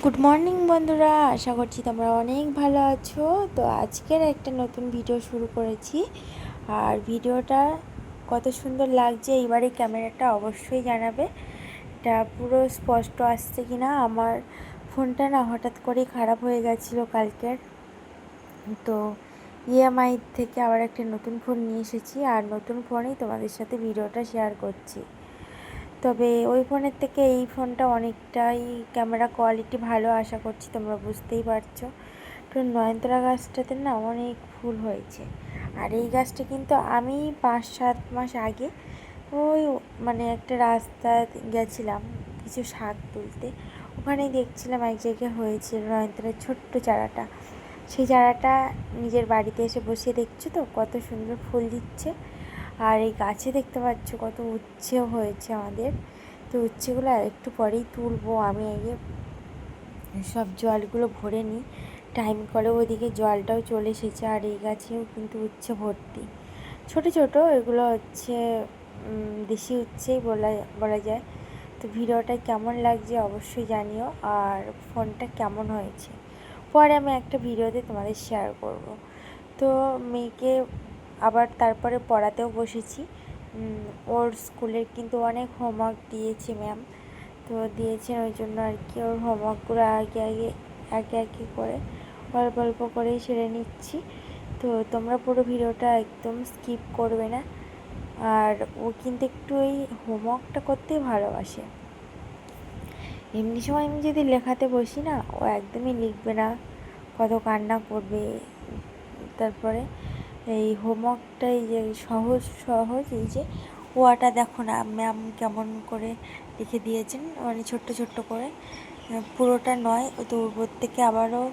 Good morning বন্ধুরা। আশা করছি তোমরা অনেক ভালো আছো। তো আজকের একটা নতুন ভিডিও শুরু করেছি। আর ভিডিওটা কত সুন্দর লাগছে, এইবারে ক্যামেরাটা অবশ্যই জানাবে। এটা পুরো স্পষ্ট আসছে কি না আমার ফোনটা না হঠাৎ করেই খারাপ হয়ে গেছিল কালকের। তো ইএমআই থেকে আবার একটা নতুন ফোন নিয়ে এসেছি। আর নতুন ফোনেই তোমাদের সাথে ভিডিওটা শেয়ার করছি। তবে ওই ফোনের থেকে এই ফোনটা অনেকটাই ক্যামেরা কোয়ালিটি ভালো, আশা করছি তোমরা বুঝতেই পারছ। তো নয়নতলা গাছটাতে না অনেক ফুল হয়েছে। আর এই গাছটা কিন্তু আমি পাঁচ, সাত মাস আগে ওই মানে একটা রাস্তা গেছিলাম কিছু শাক তুলতে। ওখানেই দেখছিলাম এক জায়গায় হয়েছিল নয়নতলার ছোট্ট চারাটা। সেই চারাটা নিজের বাড়িতে এসে বসিয়ে দেখছ তো? কত সুন্দর ফুল দিচ্ছে। আর এই গাছে দেখতে পাচ্ছ কত উচ্ছেও হয়েছে আমাদের। তো উচ্ছেগুলো একটু পরেই তুলবো আমি আগে। সব জলগুলো ভরে নিই। টাইম করে ওইদিকে জলটাও চলে এসেছে আর এই গাছেও কিন্তু উচ্ছে ভর্তি। ছোট ছোট এগুলো হচ্ছে দেশি উচ্ছেই বলা বলা যায়। তো ভিডিওটা কেমন লাগছে অবশ্যই জানিও আর ফোনটা কেমন হয়েছে। পরে আমি একটা ভিডিওতে তোমাদের শেয়ার করব। তো মেয়েকে আবার তারপরে পড়াতেও বসেছি। ওর স্কুলের কিন্তু অনেক হোমওয়ার্ক দিয়েছে ম্যাম তো দিয়েছেন ওই জন্য আর কি, ওর হোমওয়ার্কগুলো আগে আগে আগে আগে করে অল্প অল্প করেই সেরে নিচ্ছি। তো তোমরা পুরো ভিডিওটা একদম স্কিপ করবে না। আর ও কিন্তু একটু ওই হোমওয়ার্কটা করতেই ভালোবাসে। এমনি সময় আমি যদি লেখাতে বসি না, ও একদমই লিখবে না। কত কান্না করবে। তারপরে এই হোমওয়ার্কটাই যে সহজ সহজ, এই যে ওয়াটা দেখো না, ম্যাম কেমন করে লিখে দিয়েছেন মানে ছোট্ট ছোট্ট করে। পুরোটা নয়, তো থেকে আবারও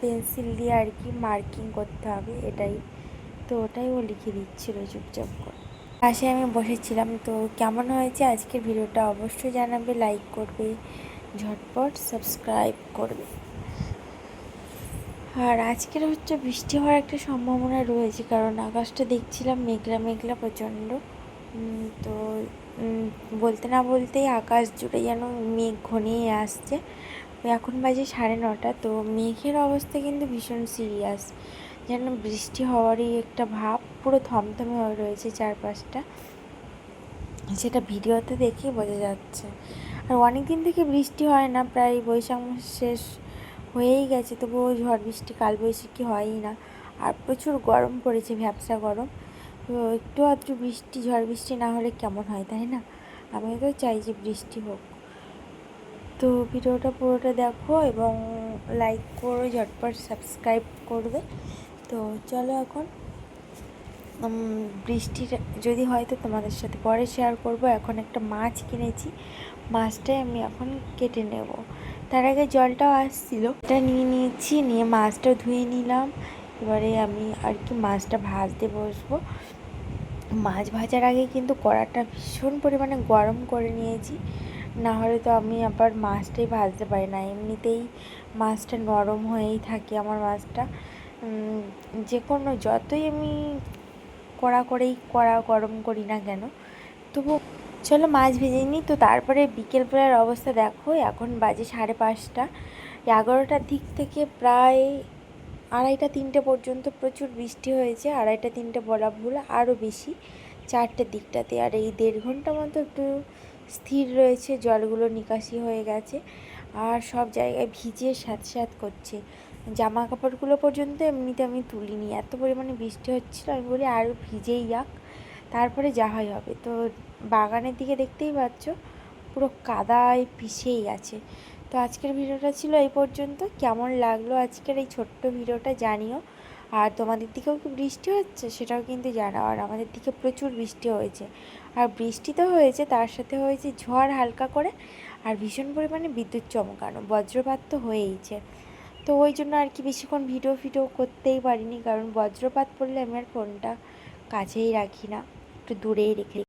পেন্সিল দিয়ে আর কি মার্কিং করতে হবে, এটাই। তো ওটাই ও লিখে দিচ্ছিল চুপচাপ করে। পাশে আমি বসেছিলাম, তো কেমন হয়েছে আজকের ভিডিওটা অবশ্যই জানাবে লাইক করবে, ঝটপট সাবস্ক্রাইব করবে। আর আজকের হচ্ছে বৃষ্টি হওয়ার একটা সম্ভাবনা রয়েছে, কারণ আকাশটা দেখছিলাম মেঘলা মেঘলা প্রচণ্ড। তো বলতে না বলতেই আকাশ জুড়ে যেন মেঘ ঘনিয়ে আসছে। এখন বাজে সাড়ে নটা, তো মেঘের অবস্থা কিন্তু ভীষণ সিরিয়াস যেন বৃষ্টি হওয়ারই একটা ভাব পুরো থমথমে হয়ে রয়েছে চারপাশটা। সেটা ভিডিওতে দেখেই বোঝা যাচ্ছে। আর অনেক দিন থেকে বৃষ্টি হয় না, প্রায় বৈশাখ মাস শেষ হয়েই গেছে, তবুও ঝড় বৃষ্টি, কালবৈশাখী হয়ই না। আর প্রচুর গরম পড়েছে, ভ্যাবসা গরম। তো একটু আধটু বৃষ্টি, ঝড় বৃষ্টি না হলে কেমন হয়, তাই না? আমি তো চাই যে বৃষ্টি হোক। তো ভিডিওটা পুরোটা দেখো এবং লাইক করো, ঝটপট সাবস্ক্রাইব করবে। তো চলো এখন বৃষ্টির যদি হয় তো তোমাদের সাথে পরে শেয়ার করব। এখন একটা মাছ কিনেছি। মাছটাই আমি এখন কেটে নেব। তার আগে জলটাও আসছিল। এটা নিয়ে নিয়েছি, নিয়ে মাছটা ধুয়ে নিলাম। এবারে আমি আর কি মাছটা ভাজতে বসবো। মাছ ভাজার আগে কিন্তু কড়াটা ভীষণ পরিমাণে গরম করে নিয়েছি। না হলে তো আমি আবার মাছটাই ভাজতে পারি না। এমনিতেই মাছটা নরম হয়েই থাকে আমার মাছটা। যে কোনো যতই আমি কড়া করেই কড়া গরম করি না কেন? তবু চলো মাছ ভেজে নিই। তো তারপরে বিকেলবেলার অবস্থা দেখো, এখন বাজে সাড়ে পাঁচটা। এগারোটার দিক থেকে প্রায় আড়াইটা তিনটে পর্যন্ত প্রচুর বৃষ্টি হয়েছে। আড়াইটা তিনটে বলা ভুল, আরও বেশি। চারটের দিকটাতে। আর এই দেড় ঘণ্টা মতো একটু স্থির রয়েছে, জলগুলো নিকাশি হয়ে গেছে। আর সব জায়গায় ভিজে স্যাঁত স্যাঁত করছে। জামা কাপড়গুলো পর্যন্ত এমনিতে আমি তুলিনি। এত পরিমাণে বৃষ্টি হচ্ছিল, আমি বলি আরও ভিজেই যাক, তারপরে যা হয় হবে। তো বাগানের দিকে দেখতেই পাচ্ছ, পুরো কাদায় পিষেই গেছে তো আজকের ভিডিওটা ছিল এই পর্যন্ত। কেমন লাগল আজকের এই ছোট্ট ভিডিওটা জানিও। আর তোমাদের দিকেও কি বৃষ্টি হচ্ছে সেটাও কিন্তু জানাও। আর আমাদের দিকে প্রচুর বৃষ্টি হয়েছে। আর বৃষ্টি তো হয়েছে, তার সাথে হয়েছে ঝড় হালকা করে, আর ভীষণ পরিমাণে বিদ্যুৎ চমকানো। বজ্রপাত তো হয়েইছে। তো ওই জন্য আর কি বেশিক্ষণ ভিডিও ফিডিও করতেই পারিনি, কারণ বজ্রপাত পড়লে আমি আর ফোনটা কাছেই রাখি না, একটু দূরেই রেখে